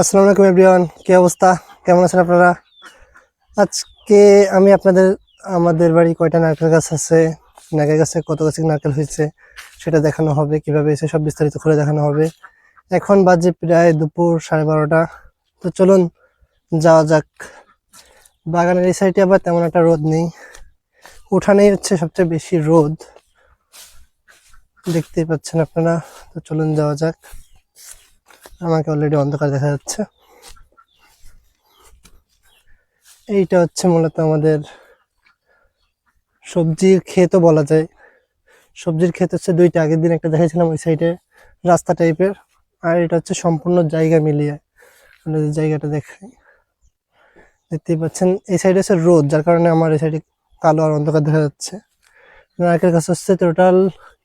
আসসালামু আলাইকুম এভরিওয়ান, কি অবস্থা? কেমন আছেন আপনারা? আজকে আমি আপনাদের, আমাদের বাড়ি কয়টা নারকেল গাছ আছে, নারকেল গাছে কত গাছে নারকেল হয়েছে সেটা দেখানো হবে, কীভাবে এসে সব বিস্তারিত করে দেখানো হবে। এখন বাজে প্রায় দুপুর সাড়ে বারোটা। তো চলুন, যাওয়া যাক। বাগানের এই সাইডে আবার তেমন একটা রোদ নেই। উঠানেই হচ্ছে সবচেয়ে বেশি রোদ। দেখতেই পাচ্ছেন আপনারা। তো চলুন যাওয়া যাক। আমাকে অলরেডি অন্ধকার দেখা যাচ্ছে। এইটা হচ্ছে মূলত আমাদের সবজির ক্ষেতও বলা যায়। সবজির ক্ষেত হচ্ছে দুইটা, আগের দিন একটা দেখেছিলাম ওই সাইডে রাস্তা টাইপের আর এটা হচ্ছে সম্পূর্ণ জায়গা মিলিয়ে। আপনাদের জায়গাটা দেখাই, দেখতেই পাচ্ছেন, এই সাইডে হচ্ছে রোদ, যার কারণে আমার এই সাইডে কালো আর অন্ধকার দেখা যাচ্ছে। নারকেল গাছ হচ্ছে টোটাল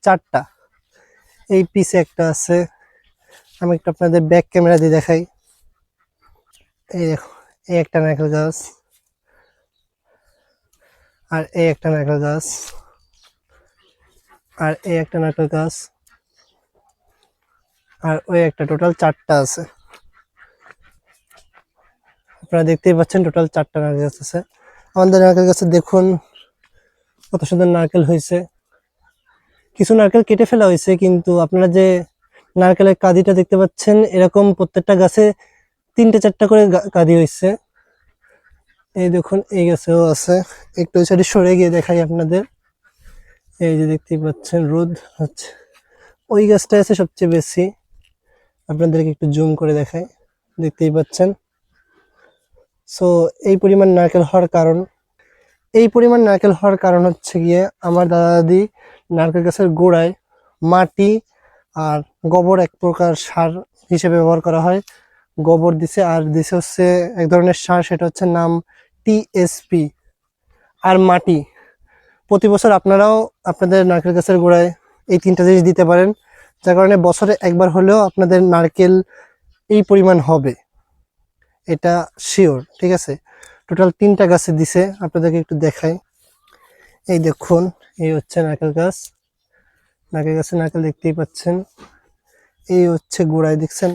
চারটা। এই পিসে একটা আছে আমি একটু আপনাদের ব্যাক ক্যামেরা দিয়ে দেখাই। এই দেখো, এই একটা নারকেল গাছ। আর এই একটা নারকেল গাছ। আর এই একটা নারকেল গাছ। আর ওই একটা টোটাল চারটা আছে। আপনারা দেখতেই পাচ্ছেন টোটাল চারটা নারকেল গাছ আছে। আমাদের নারকেল গাছে দেখুন, কত সুন্দর নারকেল হয়েছে। কিছু নারকেল কেটে ফেলা হয়েছে, কিন্তু আপনারা যে নারকেলের কাঁদিটা দেখতে পাচ্ছেন। এরকম প্রত্যেকটা গাছে তিনটে চারটা করে কাঁদি হয়েছে এই দেখুন, এই গাছেও আছে। একটু সাইডে সরে গিয়ে দেখাই আপনাদের। এই যে দেখতেই পাচ্ছেন, রোদ হচ্ছে। ওই গাছটা আছে সবচেয়ে বেশি। আপনাদেরকে একটু জুম করে দেখাই। দেখতেই পাচ্ছেন। সো এই পরিমাণ নারকেল হওয়ার কারণ। এই পরিমাণ নারকেল হওয়ার কারণ হচ্ছে গিয়ে আমার দাদা দাদি নারকেল গাছের গোড়ায় মাটি আর গোবর এক প্রকার সার হিসেবে ব্যবহার করা হয়। গোবর দিছে আর দিছে হচ্ছে এক ধরনের সার, সেটা হচ্ছে নাম টিএসপি আর মাটি। প্রতি বছর আপনারাও আপনাদের নারকেল গাছের গোড়ায় এই তিনটা জিনিস দিতে পারেন, যার কারণে বছরে একবার হলেও আপনাদের নারকেল এই পরিমাণ হবে। এটা শিওর ঠিক আছে? টোটাল তিনটা গাছে দিছে, আপনাদেরকে একটু দেখাই। এই দেখুন, এই হচ্ছে নারকেল গাছ। নারকেল গাছে নারকেল দেখতেই পাচ্ছেন। এই হচ্ছে গোড়ায়, দেখছেন?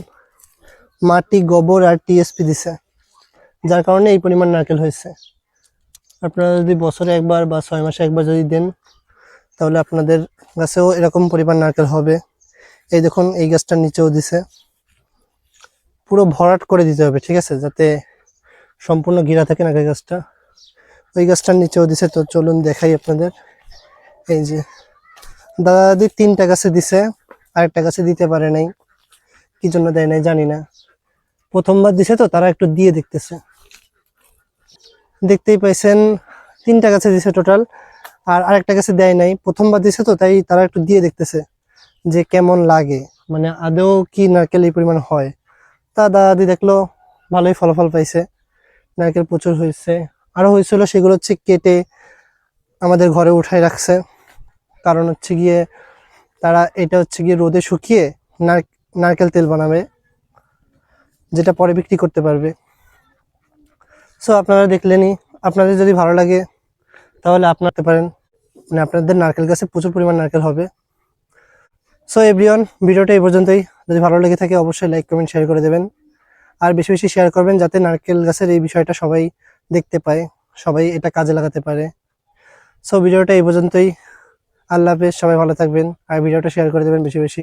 মাটি, গোবর আর টিএসপি দিছে, যার কারণে এই পরিমাণ নারকেল হয়েছে। আপনারা যদি বছরে একবার বা ছয় মাসে একবার যদি দেন, তাহলে আপনাদের গাছেও এরকম পরিমাণ নারকেল হবে। এই দেখুন, এই গাছটার নিচেও দিছে। পুরো ভরাট করে দিতে হবে, ঠিক আছে? যাতে সম্পূর্ণ ঘেরা থাকে নারকেল গাছটা। ওই গাছটার নিচেও দিছে, তো চলুন দেখাই আপনাদের। এই যে দাদা দাদি তিনটা গাছে দিছে, আরেকটা গাছে দিতে পারে নাই। কি জন্য দেয় নাই জানি না। প্রথমবার দিছে তো, তারা একটু দিয়ে দেখতেছে। দেখতেই পাইছেন, তিনটা গাছে দিছে টোটাল আর আরেকটা গাছে দেয় নাই। প্রথমবার দিছে তো, তাই তারা একটু দিয়ে দেখতেছে যে কেমন লাগে। মানে আদৌ কি নারকেল এই পরিমাণ হয়। তা দাদা দাদি দেখল, ভালোই ফলাফল পাইছে। নারকেল প্রচুর হয়েছে। আরও হয়েছিল সেগুলো হচ্ছে কেটে আমাদের ঘরে উঠাই রাখছে। কারণ হচ্ছে গিয়ে তারা এটা হচ্ছে গিয়ে রোদে শুকিয়ে নার- নারকেল তেল বানাবে, যেটা পরে বিক্রি করতে পারবে। সো আপনারা দেখলেনই, আপনাদের যদি ভালো লাগে, তাহলে আপনারতে পারেন। মানে আপনাদের নারকেল গাছে প্রচুর পরিমাণ নারকেল হবে। সো এভরিওয়ান ভিডিওটা এই পর্যন্তই। যদি ভালো লেগে থাকে, অবশ্যই লাইক কমেন্ট শেয়ার করে দেবেন। আর বেশি বেশি শেয়ার করবেন, যাতে নারকেল গাছের এই বিষয়টা সবাই দেখতে পায়, সবাই এটা কাজে লাগাতে পারে। সো ভিডিওটা এই পর্যন্তই। আল্লাহ হাফেজ সবাই ভালো থাকবেন আর ভিডিওটা শেয়ার করে দেবেন বেশি বেশি।